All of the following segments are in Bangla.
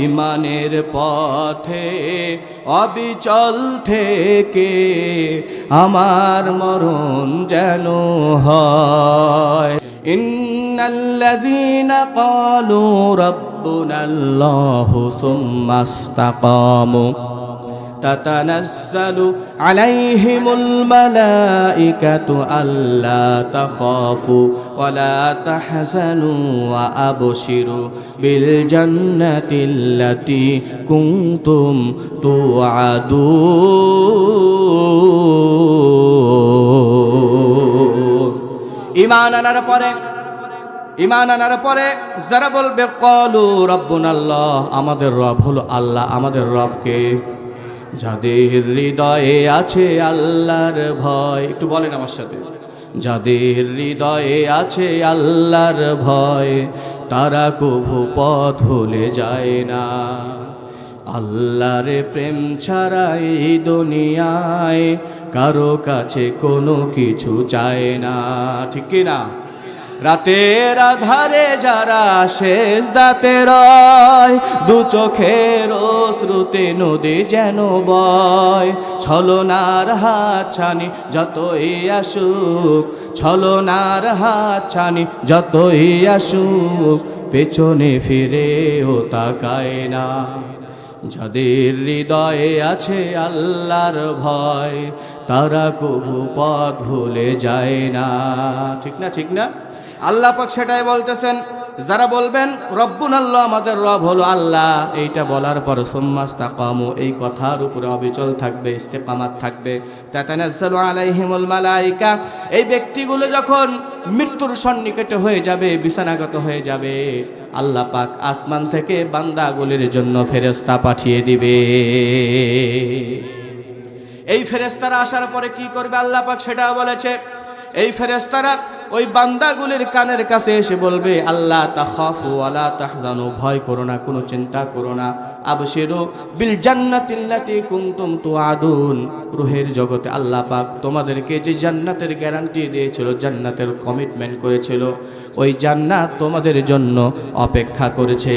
ইমানের পথে অবিচল থেকে আমার মরণ যেন হয়। ইন্নাল্লাযীনা ক্বালু রাব্বুনাল্লাহু সুম্মা تتنزل عليهم الملائكة ألا تخافوا ولا تحزنوا وأبشروا بالجنة التي كنتم توعدون ইমান আনার পরে ইমান আনার পরে যারা বলবে কলু রব্বুন আল্লাহ আমাদের রব হলো আল্লাহ আমাদের রবকে যাদের হৃদয়ে আছে আল্লাহর ভয়, একটু বলেন আমার সাথে। যাদের হৃদয়ে আছে আল্লাহর ভয়, তারা কভু পথ ভুলে যায় না। আল্লাহর প্রেম ছাড়া এই দুনিয়ায় কারও কাছে কোনো কিছু চায় না। ঠিক না? রাতের আধারে যারা শেষ দাতে রয়, দু চোখের শ্রুতে নদী যেন বয়। ছলনার হাত ছানি যতই আসুক, ছলনার হাত ছানি যতই আসুক, পেছনে ফিরেও তাকায় না। যাদের হৃদয়ে আছে আল্লাহর ভয়, তারা কভু পথ ভুলে যায় না। ঠিক না ঠিক না? আল্লাহ পাক সেটাই বলতেছেন, যারা বলবেন, রব্বুন আল্লাহ, আমাদের রব হলো আল্লাহ। এইটা বলার পর সোম্মাস তাকামু এই কথার উপরে অবিচল থাকবে, ইস্তেকামাত থাকবে। মালাইকা, এই ব্যক্তিগুলো যখন মৃত্যুর সন্নিকটে হয়ে যাবে, বিছানাগত হয়ে যাবে, আল্লাহ পাক আসমান থেকে বান্দাগুলির জন্য ফেরেস্তা পাঠিয়ে দিবে। এই ফেরেস্তারা আসার পরে কি করবে? আল্লাহ পাক সেটা বলেছে, এই ফেরেস্তারা ওই বান্দাগুলির কানের কাছে এসে বলবে আল্লাহ তাখাফু আলা তাহজানু। ভয় করো না, কোনো চিন্তা করো না। আবশিরু বিল জান্নাতিল্লাতি কুনতুম তুআদুন। রুহের জগতে আল্লাহ পাক তোমাদেরকে যে জান্নাতের গ্যারান্টি দিয়েছিল, জান্নাতের কমিটমেন্ট করেছিল, ওই জান্নাত তোমাদের জন্য অপেক্ষা করেছে।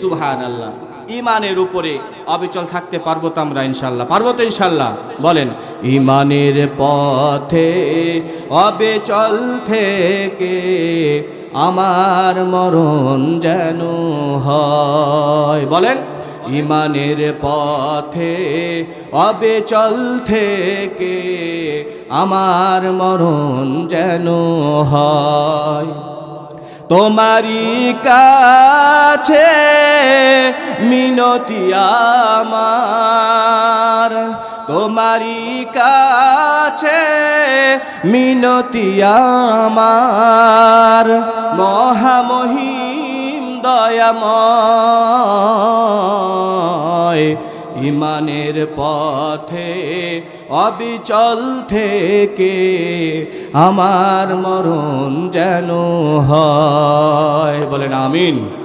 সুবহানাল্লাহ। ইমানের উপরে অবিচল থাকতে পারব তো আমরা ইনশাল্লাহ পারব তো ইনশাল্লাহ বলেন, ইমানের পথে অবিচল থেকে আমার মরণ যেন হয়। বলেন, ইমানের পথে অবিচল থেকে আমার মরণ যেন হয়। তোমারই কাছে মিনতি আমার। তোমারই কাছে মিনতি আমার। মহামহিম দয়াময়, ইমানের পথে অবিচল থেকে আমার মরণ যেন হয়। বলেন আমিন।